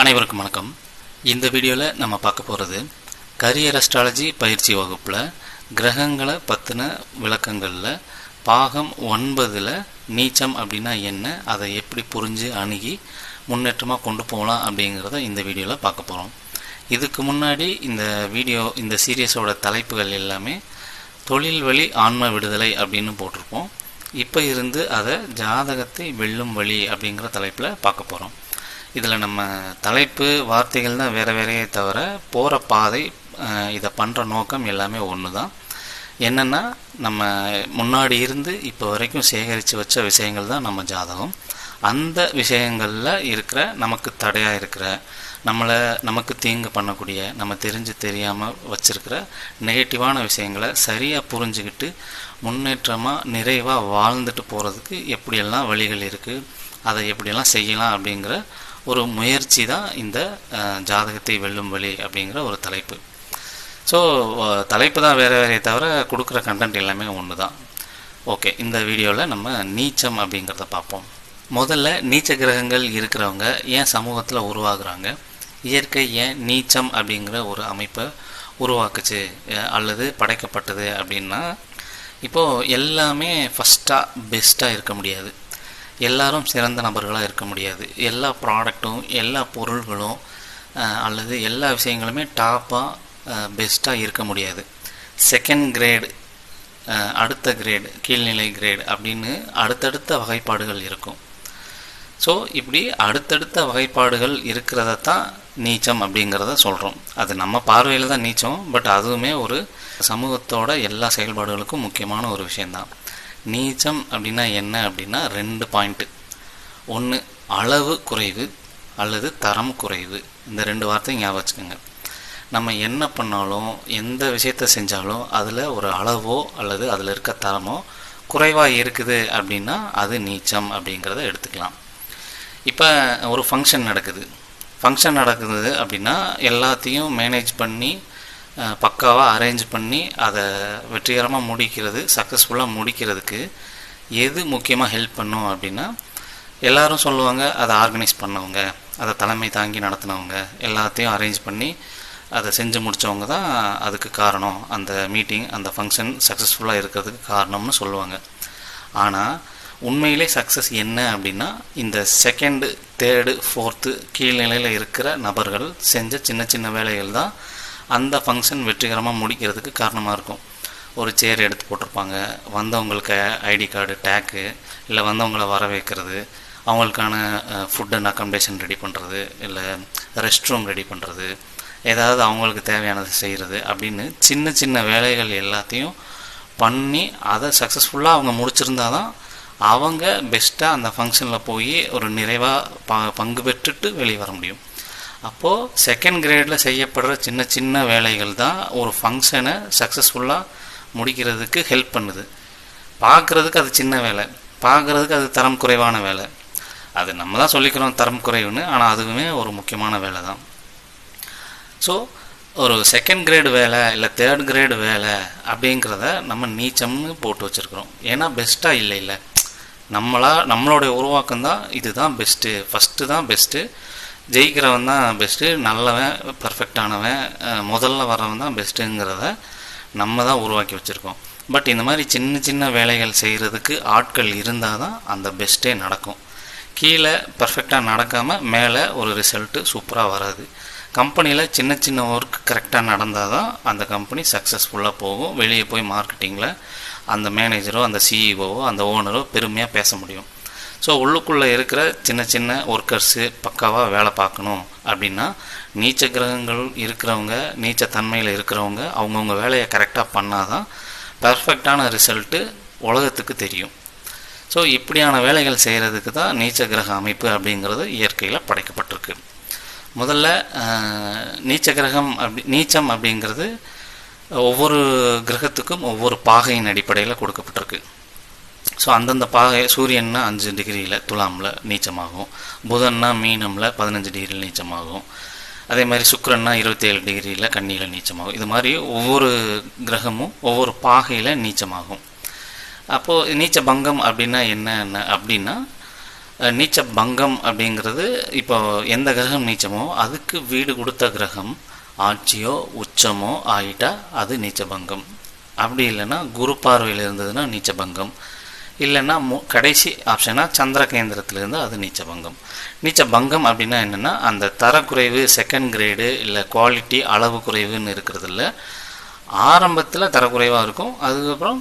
அனைவருக்கும் வணக்கம். இந்த வீடியோவில் நம்ம பார்க்க போகிறது கரியர் அஸ்ட்ராலஜி பயிற்சி வகுப்பில் கிரகங்களை பற்றின விளக்கங்களில் பாகம் ஒன்பதில் நீச்சம் அப்படின்னா என்ன அதை எப்படி புரிஞ்சு அணுகி முன்னேற்றமாக கொண்டு போகலாம் அப்படிங்கிறத இந்த வீடியோவில் பார்க்க போகிறோம் இதுக்கு முன்னாடி இந்த வீடியோ இந்த சீரியஸோட தலைப்புகள் எல்லாமே தொழில் வழி ஆன்ம விடுதலை அப்படின்னு போட்டிருப்போம். இப்போ இருந்து அதை ஜாதகத்தை வெல்லும் வழி அப்படிங்கிற தலைப்பில் பார்க்க போகிறோம் இதில் நம்ம தலைப்பு வார்த்தைகள் தான் வேறு வேறையே தவிர போகிற பாதை இதை பண்ணுற நோக்கம் எல்லாமே ஒன்று தான். என்னென்னா நம்ம முன்னாடி இருந்து இப்போ வரைக்கும் சேகரித்து வச்ச விஷயங்கள் தான் நம்ம ஜாதகம். அந்த விஷயங்களில் இருக்கிற நமக்கு தடையாக இருக்கிற நம்மளை நமக்கு தீங்கு பண்ணக்கூடிய நம்ம தெரிஞ்சு தெரியாமல் வச்சிருக்கிற நெகட்டிவான விஷயங்களை சரியாக புரிஞ்சுக்கிட்டு முன்னேற்றமாக நிறைவாக வாழ்ந்துட்டு போகிறதுக்கு எப்படியெல்லாம் வழிகள் இருக்குது அதை எப்படியெல்லாம் செய்யலாம் அப்படிங்கிற ஒரு முயற்சி தான் இந்த ஜாதகத்தை வெல்லும் வழி அப்படிங்கிற ஒரு தலைப்பு. ஸோ தலைப்பு தான் வேறு வேறையை தவிர கொடுக்குற கண்டென்ட் எல்லாமே ஒன்று தான் ஓகே இந்த வீடியோவில் நம்ம நீச்சம் அப்படிங்கிறத பார்ப்போம். முதல்ல நீச்ச கிரகங்கள் இருக்கிறவங்க ஏன் சமூகத்தில் உருவாகுறாங்க? இயற்கை ஏன் நீச்சம் அப்படிங்கிற ஒரு அமைப்பை உருவாக்குச்சு? அல்லது படைக்கப்பட்டது அப்படின்னா இப்போது எல்லாமே ஃபஸ்ட்டாக பெஸ்ட்டாக இருக்க முடியாது. எல்லாரும் சிறந்த நபர்களாக இருக்க முடியாது. எல்லா ப்ராடக்ட்டும் எல்லா பொருள்களும் அல்லது எல்லா விஷயங்களுமே டாப்பாக பெஸ்ட்டாக இருக்க முடியாது. செகண்ட் கிரேடு அடுத்த கிரேடு கீழ்நிலை கிரேடு அப்படின்னு அடுத்தடுத்த வகைப்பாடுகள் இருக்கும். ஸோ இப்படி அடுத்தடுத்த வகைப்பாடுகள் இருக்கிறத தான் நீச்சம் அப்படிங்கிறத சொல்கிறோம் அது நம்ம பார்வையில் தான் நீச்சம் பட் அதுவுமே ஒரு சமூகத்தோட எல்லா செயல்பாடுகளுக்கும் முக்கியமான ஒரு விஷயந்தான் நீச்சம் அப்படின்னா என்ன அப்படின்னா ரெண்டு பாயிண்ட்டு ஒன்று அளவு குறைவு அல்லது தரம் குறைவு. இந்த ரெண்டு வார்த்தையும் ஞாபகம் வச்சுக்கோங்க. நம்ம என்ன பண்ணாலும் எந்த விஷயத்த செஞ்சாலும் அதில் ஒரு அளவோ அல்லது அதில் இருக்க தரமோ குறைவாக இருக்குது அப்படின்னா அது நீச்சம் அப்படிங்கிறத எடுத்துக்கலாம். இப்போ ஒரு ஃபங்க்ஷன் நடக்குது. ஃபங்க்ஷன் நடக்குது அப்படின்னா எல்லாத்தையும் மேனேஜ் பண்ணி பக்காவாக அரேஞ்ச் பண்ணி அதை வெற்றிகரமாக முடிக்கிறது சக்ஸஸ்ஃபுல்லாக முடிக்கிறதுக்கு எது முக்கியமாக ஹெல்ப் பண்ணும் அப்படின்னா எல்லாரும் சொல்லுவாங்க அதை ஆர்கனைஸ் பண்ணவங்க அதை தலைமை தாங்கி நடத்தினவங்க எல்லாத்தையும் அரேஞ்ச் பண்ணி அதை செஞ்சு முடித்தவங்க தான் அதுக்கு காரணம். அந்த மீட்டிங் அந்த ஃபங்க்ஷன் சக்ஸஸ்ஃபுல்லாக இருக்கிறதுக்கு காரணம்னு சொல்லுவாங்க. ஆனால் உண்மையிலே சக்ஸஸ் என்ன அப்படின்னா இந்த செகண்டு தேர்டு ஃபோர்த்து கீழ்நிலையில் இருக்கிற நபர்கள் செஞ்ச சின்ன சின்ன வேலைகள் தான் அந்த ஃபங்க்ஷன் வெற்றிகரமாக முடிக்கிறதுக்கு காரணமாக இருக்கும். ஒரு சேர் எடுத்து போட்டிருப்பாங்க. வந்தவங்களுக்கு ஐடி கார்டு டேக்கு இல்லை வந்தவங்கள வர வைக்கிறது. அவங்களுக்கான ஃபுட் அண்ட் அக்காமடேஷன் ரெடி பண்ணுறது இல்லை ரெஸ்ட் ரூம் ரெடி பண்ணுறது ஏதாவது அவங்களுக்கு தேவையானது செய்கிறது அப்படின்னு சின்ன சின்ன வேலைகள் எல்லாத்தையும் பண்ணி அதை சக்ஸஸ்ஃபுல்லாக அவங்க முடிச்சிருந்தா தான் அவங்க பெஸ்ட்டாக அந்த ஃபங்க்ஷனில் போய் ஒரு நிறைவாக ப பங்கு பெற்றுட்டு வெளியே வர முடியும். அப்போது செகண்ட் கிரேடில் செய்யப்படுற சின்ன சின்ன வேலைகள் தான் ஒரு ஃபங்க்ஷனை சக்ஸஸ்ஃபுல்லாக முடிக்கிறதுக்கு ஹெல்ப் பண்ணுது. பார்க்குறதுக்கு அது சின்ன வேலை பார்க்குறதுக்கு அது தரம் குறைவான வேலை. அது நம்ம தான் சொல்லிக்கிறோம் தரம் குறைவுன்னு ஆனால் அதுவுமே ஒரு முக்கியமான வேலை தான். ஸோ ஒரு செகண்ட் கிரேடு வேலை இல்லை தேர்ட் கிரேடு வேலை அப்படிங்கிறத நம்ம நீச்சம்னு போட்டு வச்சுருக்குறோம். ஏன்னா பெஸ்ட்டாக இல்லை இல்லை நம்மளா நம்மளுடைய உருவாக்கம் தான் இதுதான் பெஸ்ட்டு ஃபஸ்ட்டு தான் பெஸ்ட்டு ஜெயிக்கிறவன் தான் பெஸ்ட்டு நல்லவன் பர்ஃபெக்டானவன் முதல்ல வரவன் தான் பெஸ்ட்டுங்கிறத நம்ம தான் உருவாக்கி வச்சுருக்கோம். பட் இந்த மாதிரி சின்ன சின்ன வேலைகள் செய்கிறதுக்கு ஆட்கள் இருந்தால் தான் அந்த பெஸ்ட்டே நடக்கும். கீழே பர்ஃபெக்டாக நடக்காமல் மேலே ஒரு ரிசல்ட்டு சூப்பராக வராது. கம்பெனியில் சின்ன சின்ன ஒர்க் கரெக்டாக நடந்தால் தான் அந்த கம்பெனி சக்ஸஸ்ஃபுல்லாக போகும். வெளியே போய் மார்க்கெட்டிங்கில் அந்த மேனேஜரோ அந்த சிஇஓவோ அந்த ஓனரோ பெருமையாக பேச முடியும். ஸோ உள்ளுக்குள்ளே இருக்கிற சின்ன சின்ன ஒர்க்கர்ஸு பக்காவாக வேலை பார்க்கணும். அப்படின்னா நீச்ச கிரகங்கள் இருக்கிறவங்க நீச்ச தன்மையில் இருக்கிறவங்க அவங்கவுங்க வேலையை கரெக்டாக பண்ணால் தான் பர்ஃபெக்டான ரிசல்ட்டு உலகத்துக்கு தெரியும். ஸோ இப்படியான வேலைகள் செய்கிறதுக்கு தான் நீச்ச கிரக அமைப்பு அப்படிங்கிறது இயற்கையில் படைக்கப்பட்டிருக்கு. முதல்ல நீச்ச கிரகம் அப்படி நீச்சம் அப்படிங்கிறது ஒவ்வொரு கிரகத்துக்கும் ஒவ்வொரு பாகையின் அடிப்படையில் கொடுக்கப்பட்டிருக்கு. ஸோ அந்தந்த பாகை சூரியன்னா அஞ்சு டிகிரியில் துலாமில் நீச்சமாகும். புதன்னா மீனமில் பதினஞ்சு டிகிரியில் நீச்சமாகும். அதே மாதிரி சுக்கரன்னா இருபத்தேழு டிகிரியில் கண்ணியில் நீச்சமாகும். இது மாதிரி ஒவ்வொரு கிரகமும் ஒவ்வொரு பாகையில் நீச்சமாகும். அப்போது நீச்ச பங்கம் அப்படின்னா என்ன அப்படின்னா நீச்ச பங்கம் அப்படிங்கிறது இப்போ எந்த கிரகம் நீச்சமோ அதுக்கு வீடு கொடுத்த கிரகம் ஆட்சியோ உச்சமோ ஆயிட்டா அது நீச்ச பங்கம் அப்படி இல்லைன்னா குரு பார்வையில் இருந்ததுன்னா நீச்ச பங்கம் இல்லைன்னா மு கடைசி ஆப்ஷனாக சந்திர கேந்திரத்திலேருந்து அது நீச்ச பங்கம் நீச்ச பங்கம் அப்படின்னா என்னென்னா அந்த தரக்குறைவு செகண்ட் கிரேடு இல்லை குவாலிட்டி அளவு குறைவுன்னு இருக்கிறது இல்லை ஆரம்பத்தில் தரக்குறைவாக இருக்கும். அதுக்கப்புறம்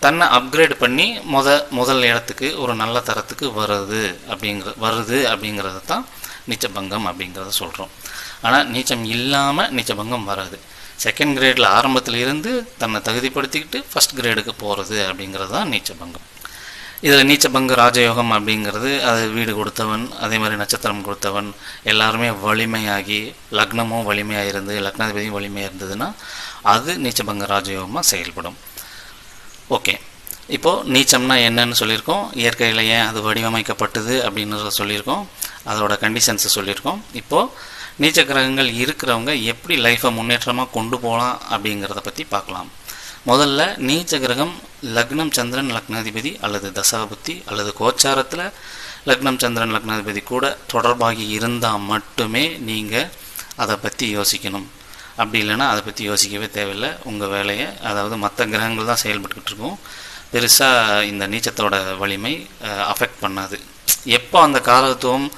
தன்னை அப்கிரேட் பண்ணி முத முதல் இடத்துக்கு ஒரு நல்ல தரத்துக்கு வருது அப்படிங்கிற வருது அப்படிங்கிறது தான் நீச்சபங்கம் அப்படிங்கிறத சொல்கிறோம் ஆனால் நீச்சம் இல்லாமல் நீச்சபங்கம் வராது. செகண்ட் கிரேடில் ஆரம்பத்தில் இருந்து தன்னை தகுதிப்படுத்திக்கிட்டு ஃபஸ்ட் கிரேடுக்கு போகிறது அப்படிங்கிறது தான் நீச்சபங்கம் இதில் நீச்சபங்க ராஜயோகம் அப்படிங்கிறது அது வீடு கொடுத்தவன் அதே மாதிரி நட்சத்திரம் கொடுத்தவன் எல்லாருமே வலிமையாகி லக்னமும் வலிமையாக இருந்து லக்னாதிபதியும் வலிமையாக இருந்ததுன்னா அது நீச்சபங்க ராஜயோகமாக செயல்படும். ஓகே. இப்போது நீச்சம்னா என்னன்னு சொல்லியிருக்கோம். இயற்கையில் ஏன் அது வடிவமைக்கப்பட்டது அப்படின்னு சொல்லியிருக்கோம். அதோட கண்டிஷன்ஸை சொல்லியிருக்கோம். இப்போது நீச்ச கிரகங்கள் இருக்கிறவங்க எப்படி லைஃப்பை முன்னேற்றமாக கொண்டு போகலாம் அப்படிங்கிறத பற்றி பார்க்கலாம். முதல்ல நீச்ச கிரகம் லக்னம் சந்திரன் லக்னாதிபதி அல்லது தசாபுத்தி அல்லது கோச்சாரத்தில் லக்னம் சந்திரன் லக்னாதிபதி கூட தொடர்பாகி இருந்தால் மட்டுமே நீங்கள் அதை பற்றி யோசிக்கணும். அப்படி இல்லைன்னா அதை பற்றி யோசிக்கவே தேவையில்லை. உங்கள் வேலையை அதாவது மற்ற கிரகங்கள் தான் செயல்பட்டுக்கிட்டு இருக்கும். பெருசாக இந்த நீச்சத்தோட வலிமை அஃபெக்ட் பண்ணாது. எப்போ அந்த காலத்துவம்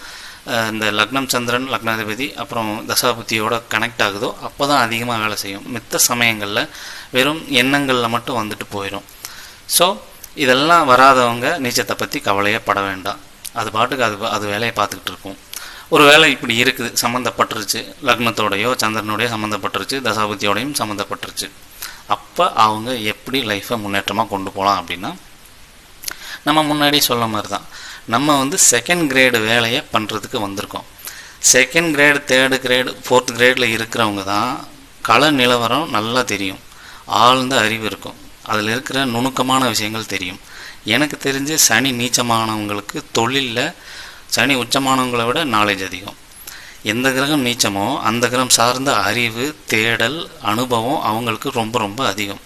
இந்த லக்னம் சந்திரன் லக்னாதிபதி அப்புறம் தசாபுத்தியோட கனெக்ட் ஆகுதோ அப்போ தான் அதிகமாக வேலை செய்யும். மித்த சமயங்களில் வெறும் எண்ணங்களில் மட்டும் வந்துட்டு போயிடும் ஸோ இதெல்லாம் வராதவங்க நீச்சத்தை பற்றி கவலையே பட வேண்டாம். அது பாட்டுக்கு அது அது வேலையை பார்த்துக்கிட்டு இருக்கும். ஒரு வேலை இப்படி இருக்குது சம்மந்தப்பட்டுருச்சு லக்னத்தோடையோ சந்திரனோடையோ சம்மந்தப்பட்டுருச்சு தசாபுத்தியோடையும் சம்மந்தப்பட்டுருச்சு அப்போ அவங்க எப்படி லைஃப்பை முன்னேற்றமாக கொண்டு போகலாம் அப்படின்னா நம்ம முன்னாடி சொல்ல மாதிரி தான் நம்ம வந்து செகண்ட் கிரேடு வேலையை பண்ணுறதுக்கு வந்திருக்கோம். Second grade third grade fourth கிரேடில் இருக்கிறவங்க தான் கள நிலவரம் நல்லா தெரியும். ஆழ்ந்த அறிவு இருக்கும். அதில் இருக்கிற நுணுக்கமான விஷயங்கள் தெரியும். எனக்கு தெரிஞ்சு சனி நீச்சமானவங்களுக்கு தொழிலில் சனி உச்சமானவங்களை விட நாலேஜ் அதிகம். எந்த கிரகம் நீச்சமோ அந்த கிரகம் சார்ந்த அறிவு தேடல் அனுபவம் அவங்களுக்கு ரொம்ப ரொம்ப அதிகம்.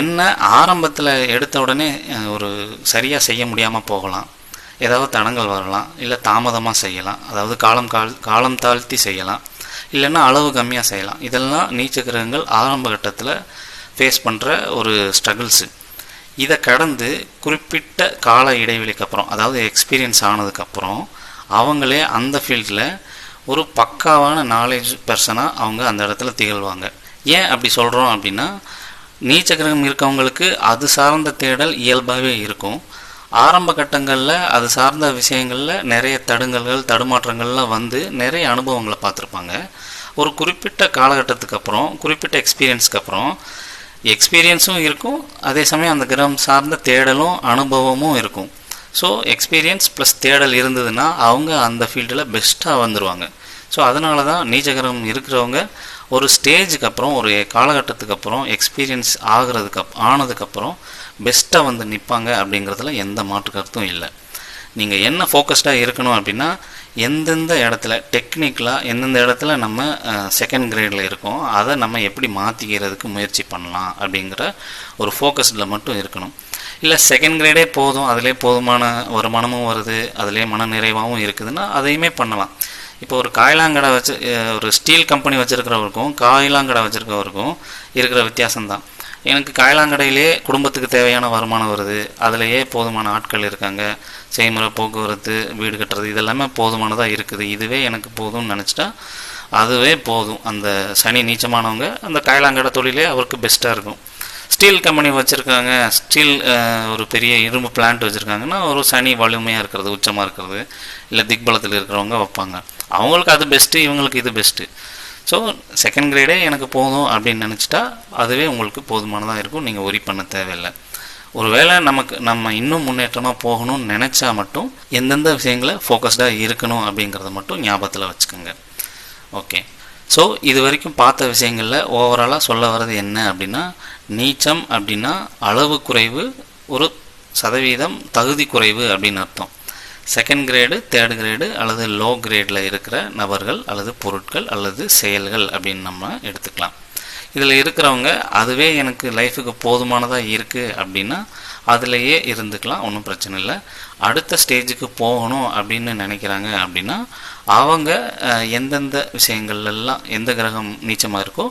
என்ன ஆரம்பத்தில் எடுத்த உடனே ஒரு சரியாக செய்ய முடியாமல் போகலாம். ஏதாவது தடங்கள் வரலாம் இல்லை தாமதமாக செய்யலாம். அதாவது காலம் கால் காலம் தாழ்த்தி செய்யலாம். இல்லைன்னா அளவு கம்மியாக செய்யலாம். இதெல்லாம் நீச்ச கிரகங்கள் ஆரம்ப கட்டத்தில் ஃபேஸ் பண்ணுற ஒரு ஸ்ட்ரகிள்ஸு இதை கடந்து குறிப்பிட்ட கால இடைவெளிக்கு அப்புறம் அதாவது எக்ஸ்பீரியன்ஸ் ஆனதுக்கப்புறம் அவங்களே அந்த ஃபீல்டில் ஒரு பக்காவான நாலேஜ் பர்சனாக அவங்க அந்த இடத்துல திகழ்வாங்க. ஏன் அப்படி சொல்கிறோம் அப்படின்னா நீச்ச கிரகம் இருக்கவங்களுக்கு அது சார்ந்த தேடல் இயல்பாகவே இருக்கும். ஆரம்ப கட்டங்களில் அது சார்ந்த விஷயங்களில் நிறைய தடுங்கல்கள் தடுமாற்றங்கள்லாம் வந்து நிறைய அனுபவங்களை பார்த்துருப்பாங்க. ஒரு குறிப்பிட்ட காலகட்டத்துக்கு அப்புறம் குறிப்பிட்ட எக்ஸ்பீரியன்ஸ்க்கு அப்புறம் எக்ஸ்பீரியன்ஸும் இருக்கும். அதே சமயம் அந்த கிரகம் சார்ந்த தேடலும் அனுபவமும் இருக்கும். ஸோ எக்ஸ்பீரியன்ஸ் ப்ளஸ் தேடல் இருந்ததுன்னா அவங்க அந்த ஃபீல்டில் பெஸ்ட்டாக வந்துடுவாங்க ஸோ அதனால தான் நீச்சகரம் இருக்கிறவங்க ஒரு ஸ்டேஜுக்கு அப்புறம் ஒரு காலகட்டத்துக்கு அப்புறம் எக்ஸ்பீரியன்ஸ் ஆகிறதுக்கு அப் ஆனதுக்கப்புறம் பெஸ்ட்டாக வந்து நிற்பாங்க அப்படிங்கிறதுல எந்த மாற்று கருத்தும் இல்லை. நீங்கள் என்ன ஃபோக்கஸ்டாக இருக்கணும் அப்படின்னா எந்தெந்த இடத்துல டெக்னிக்கலாக எந்தெந்த இடத்துல நம்ம செகண்ட் கிரேடில் இருக்கோம் அதை நம்ம எப்படி மாற்றிக்கிறதுக்கு முயற்சி பண்ணலாம் அப்படிங்கிற ஒரு ஃபோக்கஸில் மட்டும் இருக்கணும். இல்லை செகண்ட் கிரேடே போதும் அதிலே போதுமான வருமானமும் வருது அதிலே மன நிறைவாகவும் இருக்குதுன்னா அதையுமே பண்ணலாம். இப்போ ஒரு காயிலாங்கடை வச்சு ஒரு ஸ்டீல் கம்பெனி வச்சுருக்கிறவருக்கும் காயிலாங்கடை வச்சுருக்கவருக்கும் இருக்கிற வித்தியாசம்தான். எனக்கு காயிலாங்கடையிலே குடும்பத்துக்கு தேவையான வருமானம் வருது. அதிலேயே போதுமான ஆட்கள் இருக்காங்க. செய்முறை போக்குவரத்து வீடு கட்டுறது இதெல்லாமே போதுமானதாக இருக்குது. இதுவே எனக்கு போதும்னு நினச்சிட்டா அதுவே போதும். அந்த சனி நீச்சமானவங்க அந்த காயிலாங்கடை தொழிலே அவருக்கு பெஸ்ட்டாக இருக்கும். ஸ்டீல் கம்பெனி வச்சுருக்காங்க. ஸ்டீல் ஒரு பெரிய இரும்பு பிளான்ட் வச்சுருக்காங்கன்னா ஒரு சனி வலிமையாக இருக்கிறது உச்சமாக இருக்கிறது. இல்லை திக்பலத்தில் இருக்கிறவங்க வைப்பாங்க. அவங்களுக்கு அது பெஸ்ட்டு இவங்களுக்கு இது பெஸ்ட்டு ஸோ செகண்ட் கிரேடே எனக்கு போதும் அப்படின்னு நினச்சிட்டா அதுவே உங்களுக்கு போதுமானதாக இருக்கும். நீங்கள் ஒரி பண்ண தேவையில்லை. ஒருவேளை நமக்கு நம்ம இன்னும் முன்னேற்றமாக போகணும்னு நினச்சா மட்டும் எந்தெந்த விஷயங்களை ஃபோக்கஸ்டாக இருக்கணும் அப்படிங்கிறத மட்டும் ஞாபகத்தில் வச்சுக்கோங்க. ஓகே ஸோ இது வரைக்கும் பார்த்த விஷயங்களில் ஓவராலாக சொல்ல வர்றது என்ன அப்படின்னா நீச்சம் அப்படின்னா அளவு குறைவு ஒரு சதவீதம் தகுதி குறைவு அப்படின்னு அர்த்தம். செகண்ட் கிரேடு தேர்ட் கிரேடு அல்லது லோ கிரேடில் இருக்கிற நபர்கள் அல்லது பொருட்கள் அல்லது செயல்கள் அப்படின்னு நம்ம எடுத்துக்கலாம். இதில் இருக்கிறவங்க அதுவே எனக்கு லைஃபுக்கு போதுமானதாக இருக்குது அப்படின்னா அதிலேயே இருந்துக்கலாம் ஒன்றும் பிரச்சனை இல்லை. அடுத்த ஸ்டேஜுக்கு போகணும் அப்படின்னு நினைக்கிறாங்க அப்படின்னா அவங்க எந்தெந்த விஷயங்கள்லாம் எந்த கிரகம் நீச்சமாக இருக்கோ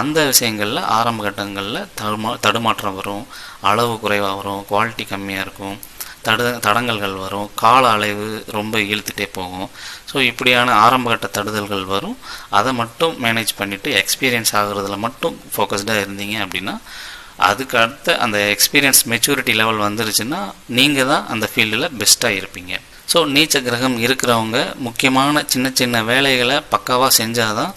அந்த விஷயங்களில் ஆரம்ப கட்டங்களில் தடுமா தடுமாற்றம் வரும் அளவு குறைவாக வரும் குவாலிட்டி கம்மியாக இருக்கும். தட தடங்கல்கள் வரும். கால அலைவு ரொம்ப இழுத்துட்டே போகும். ஸோ இப்படியான ஆரம்பகட்ட தடுதல்கள் வரும். அதை மட்டும் மேனேஜ் பண்ணிவிட்டு எக்ஸ்பீரியன்ஸ் ஆகுறதுல மட்டும் ஃபோக்கஸ்டாக இருந்தீங்க அப்படின்னா அதுக்கு அடுத்த அந்த எக்ஸ்பீரியன்ஸ் மெச்சூரிட்டி லெவல் வந்துருச்சுன்னா நீங்கள் தான் அந்த ஃபீல்டில் பெஸ்ட்டாக இருப்பீங்க. ஸோ நீச்ச கிரகம் இருக்கிறவங்க முக்கியமான சின்ன சின்ன வேலைகளை பக்காவாக செஞ்சால் தான்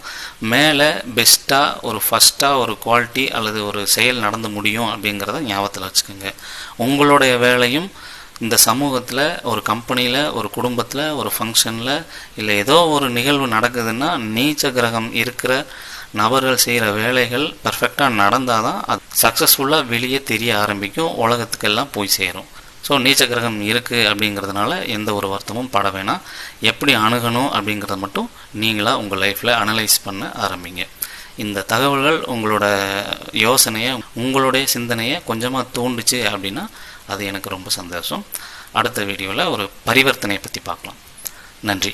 மேலே பெஸ்ட்டாக ஒரு ஃபஸ்ட்டாக ஒரு குவாலிட்டி அல்லது ஒரு செயல் நடந்து முடியும் அப்படிங்கிறத ஞாபகத்தில் வச்சுக்கோங்க. உங்களுடைய வேலையும் இந்த சமூகத்தில் ஒரு கம்பெனியில் ஒரு குடும்பத்தில் ஒரு ஃபங்க்ஷனில் இல்லை ஏதோ ஒரு நிகழ்வு நடக்குதுன்னா நீச்ச கிரகம் இருக்கிற நபர்கள் செய்கிற வேலைகள் பர்ஃபெக்டாக நடந்தால் தான் அது சக்ஸஸ்ஃபுல்லாக வெளியே தெரிய ஆரம்பிக்கும் உலகத்துக்கெல்லாம் போய் சேரும். ஸோ நீச்ச கிரகம் இருக்குது அப்படிங்கிறதுனால எந்த ஒரு வருத்தமும் பட வேணாம். எப்படி அணுகணும் அப்படிங்கிறத மட்டும் நீங்களாக உங்கள் லைஃப்பில் அனலைஸ் பண்ண ஆரம்பிங்க. இந்த தகவல்கள் உங்களோட யோசனையை உங்களுடைய சிந்தனையை கொஞ்சமாக தூண்டுச்சு அப்படின்னா அது எனக்கு ரொம்ப சந்தோஷம். அடுத்த வீடியோவில் ஒரு பரிவர்த்தனையை பற்றி பார்க்கலாம். நன்றி.